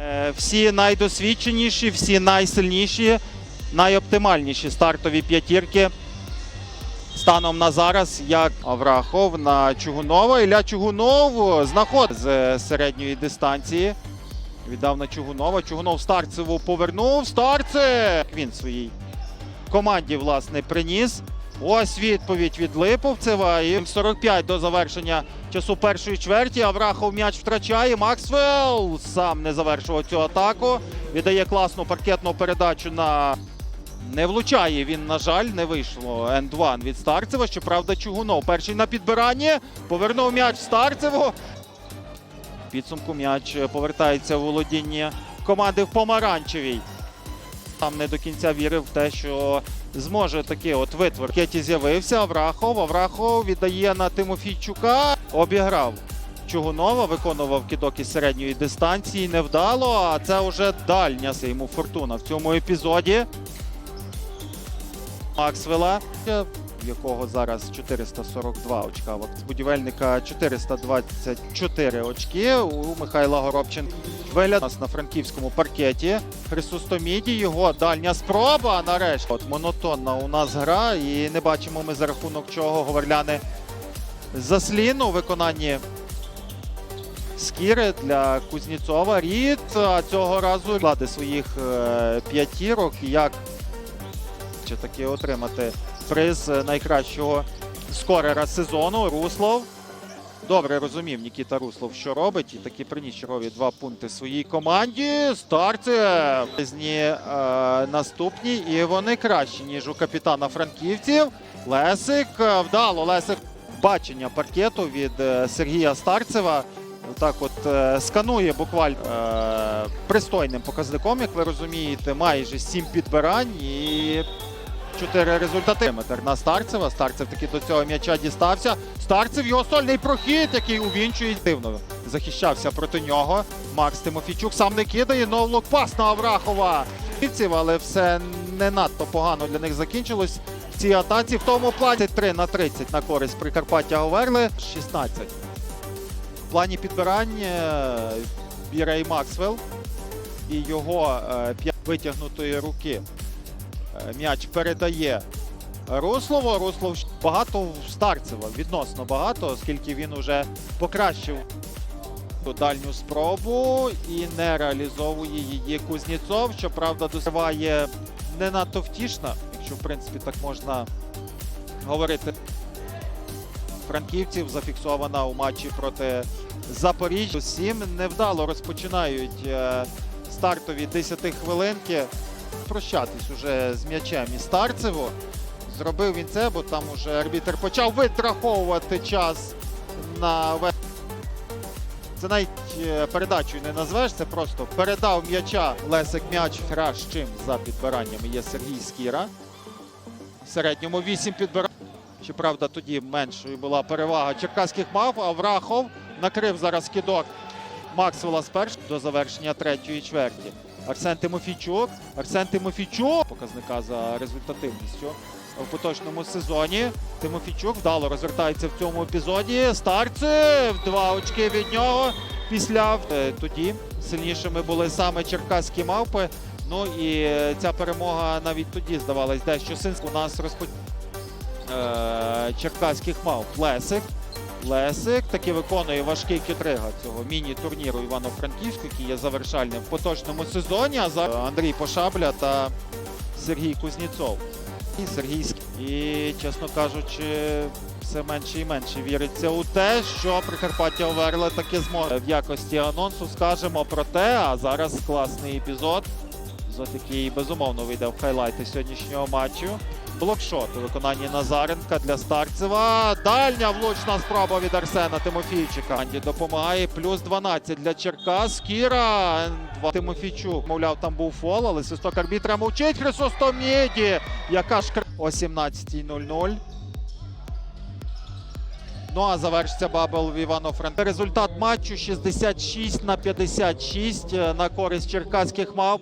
Е, Всі найдосвідченіші, всі найсильніші, найоптимальніші стартові п'ятірки. Станом на зараз, як Аврахов на Чугунова. Ілля Чугунов знаходить з середньої дистанції. Віддав на Чугунова. Чугунов Старцеву повернув. Старцев! Він своїй команді, власне, приніс. Ось відповідь від Липовцева. І 45 до завершення часу першої чверті. Аврахов м'яч втрачає. Максвелл сам не завершував цю атаку. Віддає класну паркетну передачу на. Не влучає він, на жаль, не вийшло. Енд-1 від Старцева. Щоправда, Чугунов. Перший на підбиранні. Повернув м'яч Старцеву. Підсумку м'яч повертається у володіння команди в помаранчевій. Там не до кінця вірив в те, що зможе такий от витвор. Кеті з'явився Аврахов. Аврахов віддає на Тимофійчука. Обіграв Чугунова, виконував кидок із середньої дистанції. Невдало, а це вже дальня йому фортуна в цьому епізоді. Максвела, в якого зараз 442 очка. В будівельника 424 очки. У Михайла Горобченка вигляд нас на франківському паркеті. Христостоміді, його дальня спроба. Нарешті от монотонна у нас гра, і не бачимо ми за рахунок чого говерляни заслін у виконанні Скіри для Кузнєцова. Рід а цього разу влади своїх е, п'ятірок. Як чи таки отримати приз е, найкращого скорера сезону. Руслов. Добре розумів Нікіта Руслов, що робить, і таки приніс чергові два пункти своїй команді. Старцев Зні, е, наступні, і вони кращі, ніж у капітана франківців. Лесик е, вдало. Лесик бачення паркету від е, Сергія Старцева. Так от сканує буквально е, пристойним показником, як ви розумієте, майже сім підбирань і чотири результати. На Старцева. Старцев таки до цього м'яча дістався. Старцев його сольний прохід, який увінчує дивно. Захищався проти нього. Макс Тимофійчук сам не кидає. Новлок пас на Аврахова. Але все не надто погано для них закінчилось. В цій атаці в тому плані 3 на 30 на користь Прикарпаття Говерли. 16. В плані підбирань е, Бірей Максвелл і його е, витягнутої руки. Е, М'яч передає Руслову. Руслов багато Старцева, відносно багато, оскільки він уже покращив дальню спробу і не реалізовує її Кузнєцов. Щоправда, досиває не надто втішна, якщо в принципі так можна говорити. Франківців зафіксована у матчі проти Запоріжжя. Сім невдало розпочинають е, стартові 10 хвилинки. Прощатись уже з м'ячем і Старцеву. Зробив він це, бо там уже арбітер почав витраховувати час на це навіть е, передачою не назвеш, це просто передав м'яча Лесик м'яч кращим за підбираннями є Сергій Скіра. В середньому 8 підбирань. Щоправда, тоді меншою була перевага черкаських мав, а Врахов накрив зараз кидок Максвелла спершу до завершення третьої чверті. Арсен Тимофійчук. Арсен Тимофійчук показника за результативністю в поточному сезоні. Тимофійчук вдало розвертається в цьому епізоді. Старцев два очки від нього. Після Е, тоді сильнішими були саме черкаські мавпи. Ну і е, ця перемога навіть тоді здавалась дещо синську. У нас розпо... е, черкаських мав Лесик. Лесик таки виконує важкий кітрига цього міні-турніру Івано-Франківську, який є завершальним в поточному сезоні. А зараз Андрій Пошабля та Сергій Кузніцов. І Сергій І, чесно кажучи, все менше і менше віриться у те, що Прикарпаття Оверла таки зможе. В якості анонсу скажемо про те, а зараз класний епізод, епізод, який безумовно вийде в хайлайти сьогоднішнього матчу. Блокшот у виконанні Назаренка для Старцева. Дальня влучна спроба від Арсена Тимофійчика. Анді допомагає. Плюс 12 для Черкас. Кіра. Н2. Тимофійчук. Мовляв, там був фол, але свисток арбітра мовчить. Хрисостоміді. Яка ж о 17.00. Ну а завершиться бабл в Івано-Франк. Результат матчу 66 на 56 е, на користь черкаських мав.